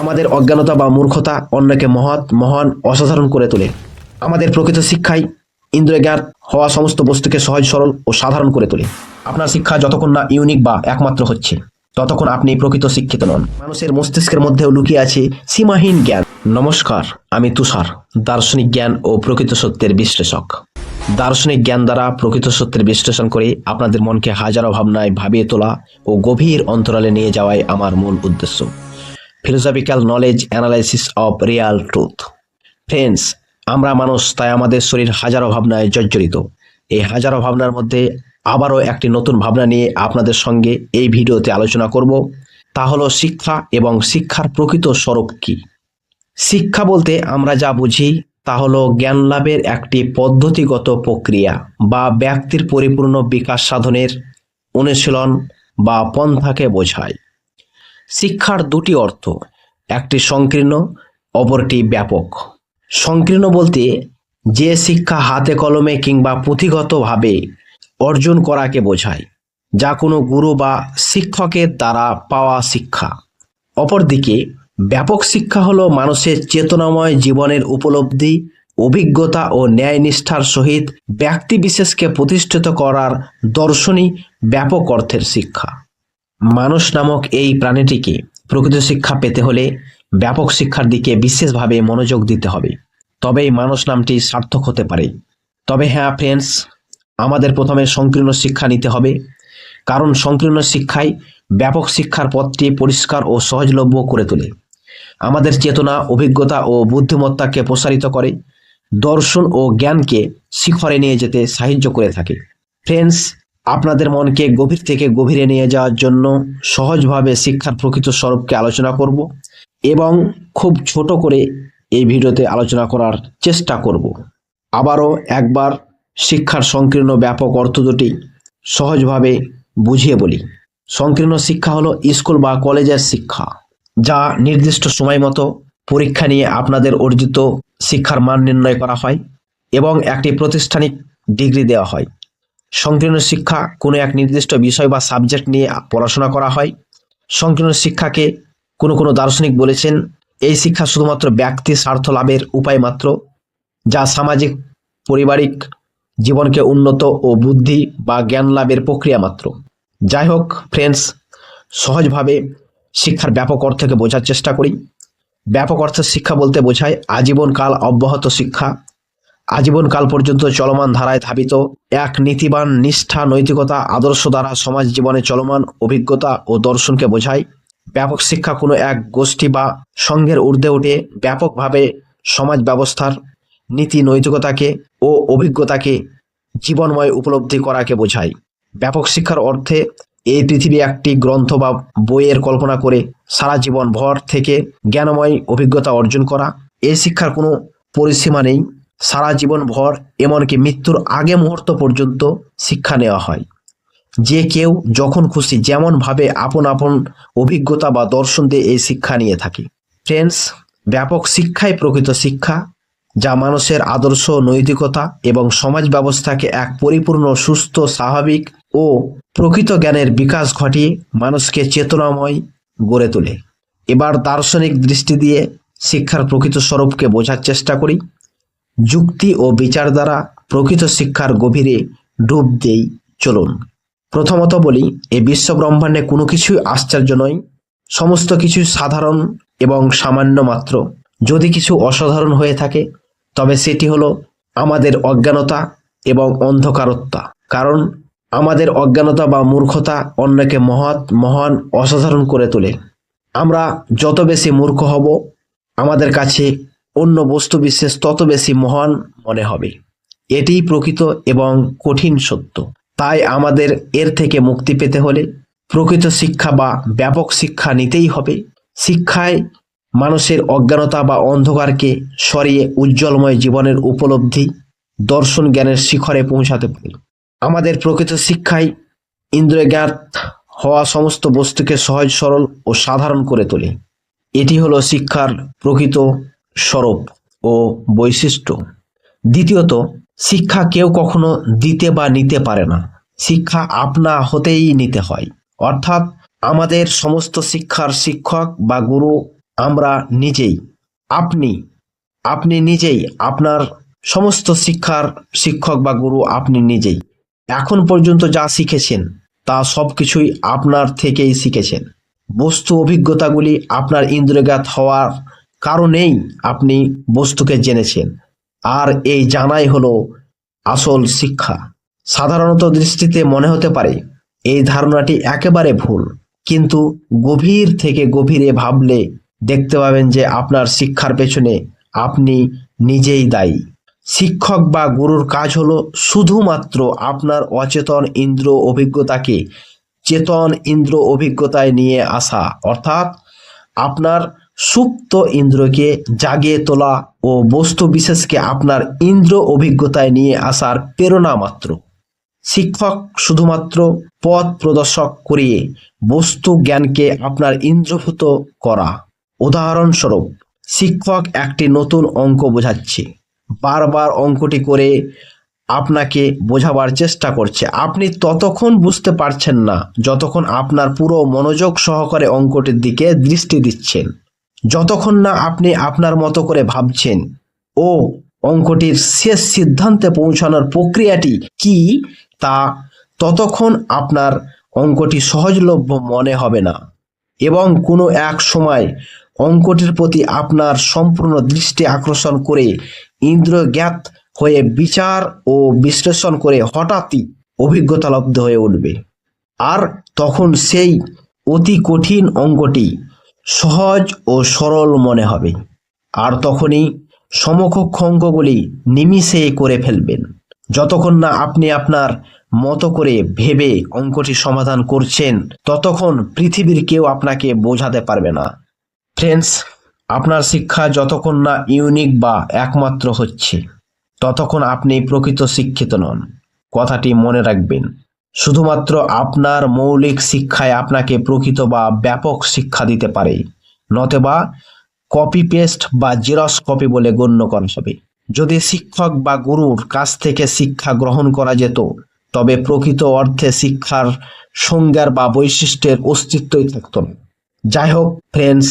আমাদের অজ্ঞানতা বা মূর্খতা অন্যকে মহৎ, মহান, অসাধারণ করে তোলে। আমাদের প্রকৃত শিক্ষাই ইন্দ্রিয়জ্ঞাত হওয়া সমস্ত বস্তুকে সহজ, সরল ও সাধারণ করে তোলে। আপনার শিক্ষা যতক্ষণ না ইউনিক বা একমাত্র হচ্ছে, ততক্ষণ আপনি প্রকৃত শিক্ষিত নন। মানুষের মস্তিষ্কের মধ্যেও লুকিয়ে আছে সীমাহীন জ্ঞান। নমস্কার, আমি তুষার, দার্শনিক জ্ঞান ও প্রকৃত সত্যের বিশ্লেষক। দার্শনিক জ্ঞান দ্বারা প্রকৃত সত্যের বিশ্লেষণ করে আপনাদের মনকে হাজারো ভাবনায় ভাবিয়ে তোলা ও গভীর অন্তরালে নিয়ে যাওয়াই আমার মূল উদ্দেশ্য। Philosophical knowledge analysis of real truth friends আমরা মানুষ, তাই আমাদের শরীর হাজারো ভাবনায় জর্জরিত। এই হাজারো ভাবনার মধ্যে আবারও একটি নতুন ভাবনা নিয়ে আপনাদের সঙ্গে এই ভিডিওতে আলোচনা করব। তা হলো শিক্ষা এবং শিক্ষার প্রকৃত স্বরূপ কী? শিক্ষা বলতে আমরা যা বুঝি, তা হলো জ্ঞান লাভের একটি পদ্ধতিগত প্রক্রিয়া বা ব্যক্তির পরিপূর্ণ বিকাশ সাধনের অনুশীলন বা পন্থাকে বোঝায়। শিক্ষার দুটি অর্থ। একটি সংকীর্ণ, অপরটি ব্যাপক। সংকীর্ণ বলতে যে শিক্ষা হাতে কলমে কিংবা পুঁথিগতভাবে অর্জন করাকে বোঝায়, যা কোনো গুরু বা শিক্ষকের দ্বারা পাওয়া শিক্ষা। অপরদিকে, ব্যাপক শিক্ষা হলো মানুষের চেতনাময় জীবনের উপলব্ধি, অভিজ্ঞতা ও ন্যায়নিষ্ঠার সহিত ব্যক্তি বিশেষকে প্রতিষ্ঠিত করার দর্শনী ব্যাপক অর্থের শিক্ষা। মানুষ নামক এই প্রাণীটিকে প্রকৃত শিক্ষা পেতে হলে ব্যাপক শিক্ষার দিকে বিশেষভাবে মনোযোগ দিতে হবে। তবেই মানুষ নামটি সার্থক হতে পারে। তবে হ্যাঁ ফ্রেন্ডস আমাদের প্রথমে সংকীর্ণ শিক্ষা নিতে হবে। কারণ সংকীর্ণ শিক্ষাই ব্যাপক শিক্ষার পথটি পরিষ্কার ও সহজলভ্য করে তোলে। আমাদের চেতনা, অভিজ্ঞতা ও বুদ্ধিমত্তাকে প্রসারিত করে, দর্শন ও জ্ঞানকে শিখরে নিয়ে যেতে সাহায্য করে থাকে। ফ্রেন্ডস আপনাদের মনকে গভীর থেকে গভীরে নিয়ে যাওয়ার জন্য সহজভাবে শিক্ষার প্রকৃত স্বরূপকে আলোচনা করব এবং খুব ছোট করে এই ভিডিওতে আলোচনা করার চেষ্টা করব। আবারও একবার শিক্ষার সংকীর্ণ ব্যাপক অর্থ দুটি সহজভাবে বুঝিয়ে বলি। সংকীর্ণ শিক্ষা হলো স্কুল বা কলেজের শিক্ষা, যা নির্দিষ্ট সময় মতো পরীক্ষা নিয়ে আপনাদের অর্জিত শিক্ষার মান নির্ণয় করা হয় এবং একটি প্রাতিষ্ঠানিক ডিগ্রি দেওয়া হয়। সংকীর্ণ শিক্ষা কোনো এক নির্দিষ্ট বিষয় বা সাবজেক্ট নিয়ে পড়াশোনা করা হয়। সংকীর্ণ শিক্ষাকে কোনো কোনো দার্শনিক বলেছেন, এই শিক্ষা শুধুমাত্র ব্যক্তি স্বার্থ লাভের উপায় মাত্র, যা সামাজিক, পারিবারিক জীবনকে উন্নত ও বুদ্ধি বা জ্ঞান লাভের প্রক্রিয়া মাত্র। যাই হোক ফ্রেন্ডস সহজভাবে শিক্ষার ব্যাপক অর্থকে বোঝার চেষ্টা করি। ব্যাপক অর্থের শিক্ষা বলতে বোঝায় আজীবনকাল অব্যাহত শিক্ষা আজীবনকাল পর্যন্ত চলমান ধারায় ধাবিত এক নীতিবান নিষ্ঠা, নৈতিকতা, আদর্শ দ্বারা সমাজ জীবনে চলমান অভিজ্ঞতা ও দর্শনকে বোঝায়। ব্যাপক শিক্ষা কোনো এক গোষ্ঠী বা সংঘের ঊর্ধ্বে উঠে ব্যাপকভাবে সমাজ ব্যবস্থার নীতি, নৈতিকতাকে ও অভিজ্ঞতাকে জীবনময় উপলব্ধি করাকে বোঝায়। ব্যাপক শিক্ষার অর্থে এই পৃথিবী একটি গ্রন্থ বা বইয়ের কল্পনা করে সারা জীবন ভর থেকে জ্ঞানময় অভিজ্ঞতা অর্জন করা। এই শিক্ষার কোনো পরিসীমা নেই। সারা জীবন ভর এমনকি মৃত্যুর আগে মুহূর্ত পর্যন্ত শিক্ষা নেওয়া হয়। যে কেউ যখন খুশি যেমনভাবে আপন আপন অভিজ্ঞতা বা দর্শন দিয়ে এই শিক্ষা নিয়ে থাকে। ফ্রেন্ডস ব্যাপক শিক্ষাই প্রকৃত শিক্ষা, যা মানুষের আদর্শ, নৈতিকতা এবং সমাজ ব্যবস্থাকে এক পরিপূর্ণ, সুস্থ, স্বাভাবিক ও প্রকৃত জ্ঞানের বিকাশ ঘটিয়ে মানুষকে চেতনাময় গড়ে তোলে। এবার দার্শনিক দৃষ্টি দিয়ে শিক্ষার প্রকৃত স্বরূপকে বোঝার চেষ্টা করি। যুক্তি ও বিচার দ্বারা প্রকৃত শিক্ষার গভীরে ডুব দেই, চলুন। প্রথমত বলি এই বিশ্ব ব্রহ্মাণ্ডে কোনো কিছুই আশ্চর্য নয়। সমস্ত কিছু সাধারণ এবং সামান্য মাত্র। যদি কিছু অসাধারণ হয়ে থাকে, তবে সেটি হলো আমাদের অজ্ঞানতা এবং অন্ধকারত্বা। কারণ আমাদের অজ্ঞানতা বা মূর্খতা অন্যকে মহৎ, মহান, অসাধারণ করে তোলে। আমরা যত বেশি মূর্খ হব, আমাদের কাছে অন্য বস্তু বিশেষ তত বেশি মহান মনে হবে। এটিই প্রকৃত এবং কঠিন সত্য। তাই আমাদের এর থেকে মুক্তি পেতে হলে প্রকৃত শিক্ষা বা ব্যাপক শিক্ষা নিতেই হবে। শিক্ষায় মানুষের অজ্ঞানতা বা অন্ধকারকে সরিয়ে উজ্জ্বলময় জীবনের উপলব্ধি দর্শন জ্ঞানের শিখরে পৌঁছাতে পারে। আমাদের প্রকৃত শিক্ষায় ইন্দ্রিয়জ্ঞাত হওয়া সমস্ত বস্তুকে সহজ, সরল ও সাধারণ করে তোলে। এটি হলো শিক্ষার প্রকৃত স্বরূপ ও বৈশিষ্ট্য। দ্বিতীয়ত, শিক্ষা কেউ কখনো দিতে বা নিতে পারে না। শিক্ষা আপনা হতেই নিতে হয়। অর্থাৎ, আমাদের সমস্ত শিক্ষার শিক্ষক বা গুরু আমরা নিজেই। আপনি আপনি নিজেই আপনার সমস্ত শিক্ষার শিক্ষক বা গুরু আপনি নিজেই। এখন পর্যন্ত যা শিখেছেন, তা সব কিছুই আপনার থেকেই শিখেছেন। বস্তু অভিজ্ঞতাগুলি আপনার ইন্দ্রজ্ঞাত হওয়ার কারণেই আপনি বস্তুকে জেনেছেন। আর এই জানাই হলো আসল শিক্ষা। সাধারণত দৃষ্টিতে মনে হতে পারে, এই ধারণাটি একেবারে ভুল। কিন্তু গভীর থেকে গভীরে ভাবলে দেখতে পাবেন যে আপনার শিক্ষার পেছনে আপনি নিজেই দায়ী। শিক্ষক বা গুরুর কাজ হলো শুধুমাত্র আপনার অচেতন ইন্দ্র অভিজ্ঞতাকে চেতন ইন্দ্র অভিজ্ঞতায় নিয়ে আসা। অর্থাৎ আপনার সুপ্ত ইন্দ্রকে জাগিয়ে তোলা ও বস্তু বিশেষকে আপনার ইন্দ্র অভিজ্ঞতায় নিয়ে আসার প্রেরণা মাত্র। শিক্ষক শুধুমাত্র পথ প্রদর্শক করিয়ে বস্তু জ্ঞানকে আপনার ইন্দ্রভূত করা। উদাহরণস্বরূপ, শিক্ষক একটি নতুন অঙ্ক বোঝাচ্ছে। বারবার অঙ্কটি করে আপনাকে বোঝাবার চেষ্টা করছে। আপনি ততক্ষণ বুঝতে পারছেন না, যতক্ষণ আপনার পুরো মনোযোগ সহকারে অঙ্কটির দিকে দৃষ্টি দিচ্ছেন। যতক্ষণ না আপনি আপনার মতো করে ভাবছেন, ও অঙ্কটির শেষ সিদ্ধান্তে পৌঁছানোর প্রক্রিয়াটি কি, তা ততক্ষণ আপনার অঙ্কটি সহজলভ্য মনে হবে না। এবং কোনো এক সময় অঙ্কটির প্রতি আপনার সম্পূর্ণ দৃষ্টি আকর্ষণ করে ইন্দ্রজ্ঞাত হয়ে বিচার ও বিশ্লেষণ করে হঠাৎই অভিজ্ঞতা লব্ধ হয়ে উঠবে। আর তখন সেই অতি কঠিন অঙ্কটি সহজ ও সরল মনে হবে। আর তখনই সমকক্ষ অঙ্কগুলি নিমিষে করে ফেলবেন। যতক্ষণ না আপনি আপনার মতো করে ভেবে অঙ্কটি সমাধান করছেন, ততক্ষণ পৃথিবীর কেউ আপনাকে বোঝাতে পারবে না। ফ্রেন্ডস, আপনার শিক্ষা যতক্ষণ না ইউনিক বা একমাত্র হচ্ছে, ততক্ষণ আপনি প্রকৃত শিক্ষিত নন। কথাটি মনে রাখবেন। শুধুমাত্র আপনার মৌলিক শিক্ষায় আপনাকে প্রকৃত বা ব্যাপক শিক্ষা দিতে পারে, নতেবা কপি পেস্ট বা জেরক্স কপি বলে গণ্য করা হবে যদি শিক্ষক বা গুরুর কাছ থেকে শিক্ষা গ্রহণ করা যেত, তবে প্রকৃত অর্থে শিক্ষার সংজ্ঞার বা বৈশিষ্ট্যের অস্তিত্বই থাকত না। যাই হোক ফ্রেন্ডস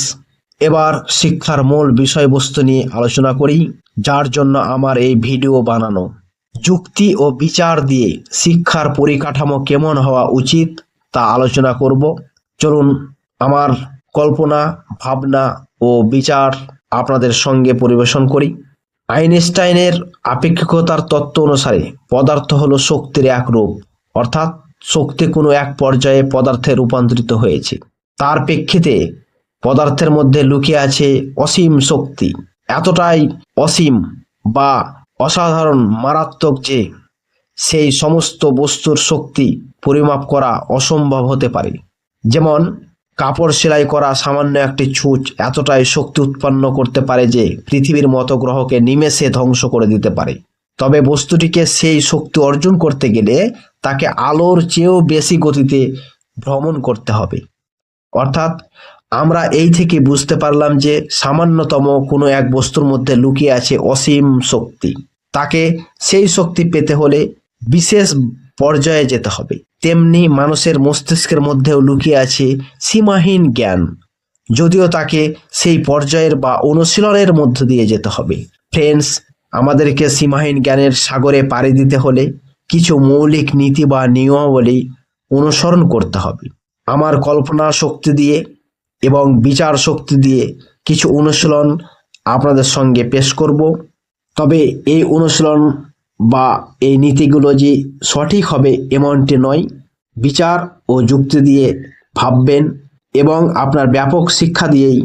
এবার শিক্ষার মূল বিষয়বস্তু নিয়ে আলোচনা করি, যার জন্য আমার এই ভিডিও বানানো। যুক্তি ও বিচার দিয়ে শিক্ষার পরিকাঠামো কেমন হওয়া উচিত তা আলোচনা করব। চলুন, আমার কল্পনা, ভাবনা ও বিচার আপনাদের সঙ্গে পরিবেশন করি। আইনস্টাইনের আপেক্ষিকতার তত্ত্ব অনুসারে পদার্থ হল শক্তির এক রূপ, অর্থাৎ শক্তি কোনো এক পর্যায়ে পদার্থে রূপান্তরিত হয়েছে। তার প্রেক্ষিতে পদার্থের মধ্যে লুকিয়ে আছে অসীম শক্তি। এতটাই অসীম বা অসাধারণ, মারাত্মক যে সেই সমস্ত বস্তুর শক্তি পরিমাপ করা অসম্ভব হতে পারে। যেমন, কাপড় সেলাই করা সামান্য একটি ছুঁচ এতটাই শক্তি উৎপন্ন করতে পারে যে পৃথিবীর মতো গ্রহকে নিমেষে ধ্বংস করে দিতে পারে। তবে বস্তুটিকে সেই শক্তি অর্জন করতে গেলে তাকে আলোর চেয়েও বেশি গতিতে ভ্রমণ করতে হবে। অর্থাৎ, আমরা এই থেকে বুঝতে পারলাম যে সামান্যতম কোনো এক বস্তুর মধ্যে লুকিয়ে আছে অসীম শক্তি। তাকে সেই শক্তি পেতে হলে বিশেষ পর্যায়ে যেতে হবে। তেমনি মানুষের মস্তিষ্কের মধ্যেও লুকিয়ে আছে সীমাহীন জ্ঞান। যদিও তাকে সেই পর্যায়ের বা অনুশীলনের মধ্য দিয়ে যেতে হবে। ফ্রেন্ডস আমাদেরকে সীমাহীন জ্ঞানের সাগরে পাড়ি দিতে হলে কিছু মৌলিক নীতি বা নিয়মাবলী অনুসরণ করতে হবে। আমার কল্পনা শক্তি দিয়ে এবং বিচার শক্তি দিয়ে কিছু অনুশীলন আপনাদের সঙ্গে পেশ করব। তবে এই অনুশীলন বা এই নীতিগুলো যে সঠিক হবে এমনটি নয়। বিচার ও যুক্তি দিয়ে ভাববেন এবং আপনার ব্যাপক শিক্ষা দিয়েই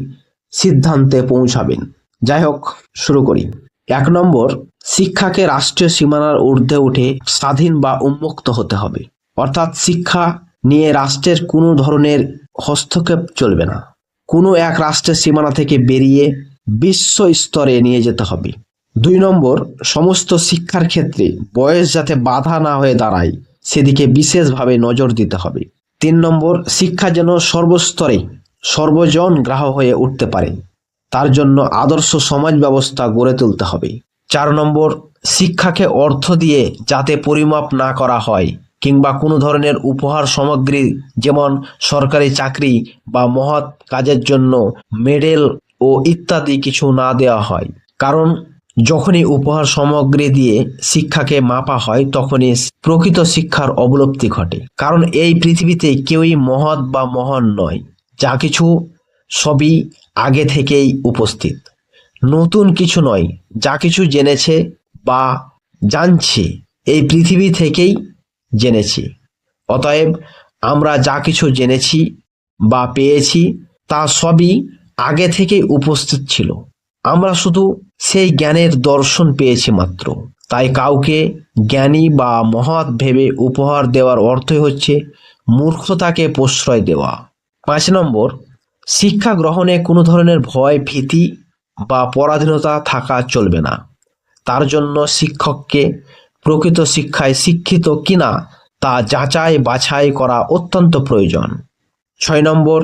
সিদ্ধান্তে পৌঁছাবেন। যাই হোক, শুরু করি। এক নম্বর, শিক্ষাকে রাষ্ট্রীয় সীমানার ঊর্ধ্বে উঠে স্বাধীন বা উন্মুক্ত হতে হবে। অর্থাৎ শিক্ষা নিয়ে রাষ্ট্রের কোনো ধরনের হস্তক্ষেপ চলবে না। কোনো এক রাষ্ট্রের সীমানা থেকে বেরিয়ে বিশ্ব স্তরে নিয়ে যেতে হবে। দুই নম্বর, সমস্ত শিক্ষার ক্ষেত্রে বয়স যাতে বাধা না হয়ে দাঁড়ায়, সেদিকে বিশেষভাবে নজর দিতে হবে। তিন নম্বর, শিক্ষা যেন সর্বস্তরে সর্বজন গ্রাহ হয়ে উঠতে পারে, তার জন্য আদর্শ সমাজ ব্যবস্থা গড়ে তুলতে হবে। চার নম্বর, শিক্ষাকে অর্থ দিয়ে যাতে পরিমাপ না করা হয়, কিংবা কোনো ধরনের উপহার সামগ্রী যেমন সরকারি চাকরি বা মহৎ কাজের জন্য মেডেল ও ইত্যাদি কিছু না দেওয়া হয়। কারণ যখনই উপহার সামগ্রী দিয়ে শিক্ষাকে মাপা হয়, তখনই প্রকৃত শিক্ষার অবলুপ্তি ঘটে। কারণ এই পৃথিবীতে কেউই মহৎ বা মহান নয়। যা কিছু সবই আগে থেকেই উপস্থিত। নতুন কিছু নয়, যা কিছু জেনেছে বা জানছে, এই পৃথিবী থেকেই জেনেছি। অতএব আমরা যা কিছু জেনেছি বা পেয়েছি, তা সবই আগে থেকেই উপস্থিত ছিল। আমরা শুধু সেই জ্ঞানের দর্শন পেয়েছি মাত্র। তাই কাউকে জ্ঞানী বা মহৎ ভেবে উপহার দেওয়ার অর্থই হচ্ছে মূর্খতাকে প্রশ্রয় দেওয়া। পাঁচ নম্বর, শিক্ষা গ্রহণে কোনো ধরনের ভয়, ভীতি বা পরাধীনতা থাকা চলবে না। তার জন্য শিক্ষককে প্রকৃত শিক্ষায় শিক্ষিত কিনা তা যাচাই বাছাই করা অত্যন্ত প্রয়োজন। ছয় নম্বর,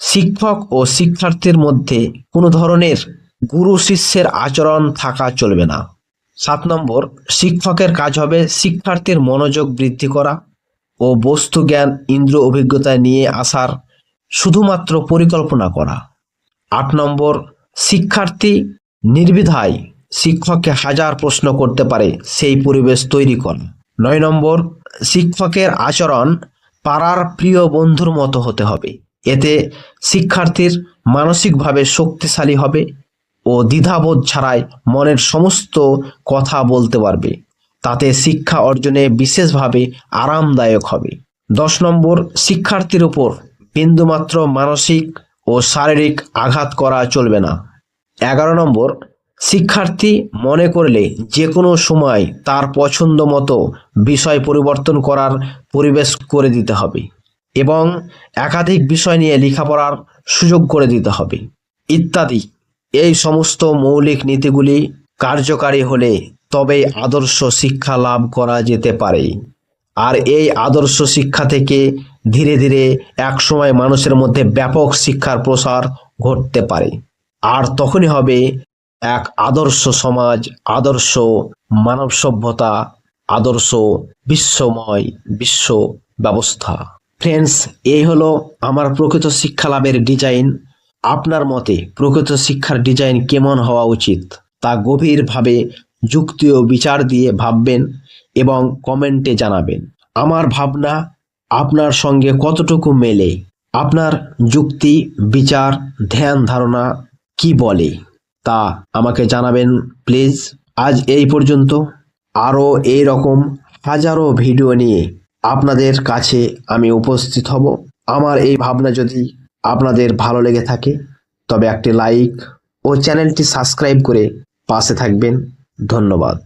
শিক্ষক ও শিক্ষার্থীর মধ্যে কোনো ধরনের গুরু শিষ্যের আচরণ থাকা চলবে না। সাত নম্বর, শিক্ষকের কাজ হবে শিক্ষার্থীর মনোযোগ বৃদ্ধি করা ও বস্তু জ্ঞান ইন্দ্র অভিজ্ঞতা নিয়ে আসার শুধুমাত্র পরিকল্পনা করা। আট নম্বর, শিক্ষার্থী নির্বিধায় শিক্ষককে হাজার প্রশ্ন করতে পারে, সেই পরিবেশ তৈরি করা। নয় নম্বর, শিক্ষকের আচরণ পাড়ার প্রিয় বন্ধুর মতো হতে হবে। এতে শিক্ষার্থীর মানসিকভাবে শক্তিশালী হবে ও দ্বিধাবোধ ছাড়াই মনের সমস্ত কথা বলতে পারবে। তাতে শিক্ষা অর্জনে বিশেষভাবে আরামদায়ক হবে। দশ নম্বর, শিক্ষার্থীর উপর বিন্দুমাত্র মানসিক ও শারীরিক আঘাত করা চলবে না। এগারো নম্বর, শিক্ষার্থী মনে করলে যে কোনো সময় তার পছন্দ মতো বিষয় পরিবর্তন করার পরিবেশ করে দিতে হবে এবং একাধিক বিষয় নিয়ে লেখাপড়ার সুযোগ করে দিতে হবে, ইত্যাদি। এই সমস্ত মৌলিক নীতিগুলি কার্যকারী হলে তবেই আদর্শ শিক্ষা লাভ করা যেতে পারে। আর এই আদর্শ শিক্ষা থেকে ধীরে ধীরে একসময় মানুষের মধ্যে ব্যাপক শিক্ষার প্রসার ঘটতে পারে। আর তখনই হবে এক আদর্শ সমাজ, আদর্শ মানব সভ্যতা, আদর্শ বিশ্বময় বিশ্ব ব্যবস্থা। ফ্রেন্ডস এই হলো আমার প্রকৃত শিক্ষা লাভের ডিজাইন আপনার মতে প্রকৃত শিক্ষার ডিজাইন কেমন হওয়া উচিত? তা গভীরভাবে যুক্তি ও বিচার দিয়ে ভাববেন এবং কমেন্টে জানাবেন। আমার ভাবনা, আপনার সঙ্গে কতটুকু মেলে? আপনার যুক্তি, বিচার, ধ্যান ধারণা কি বলে? তা আমাকে জানাবেন, প্লিজ। আজ এই পর্যন্ত। আরও এই রকম হাজারো ভিডিও নিয়ে আপনাদের কাছে আমি উপস্থিত হব। আমার এই ভাবনা যদি আপনাদের ভালো লেগে থাকে তবে একটি লাইক ও চ্যানেলটি সাবস্ক্রাইব করে পাশে থাকবেন। ধন্যবাদ।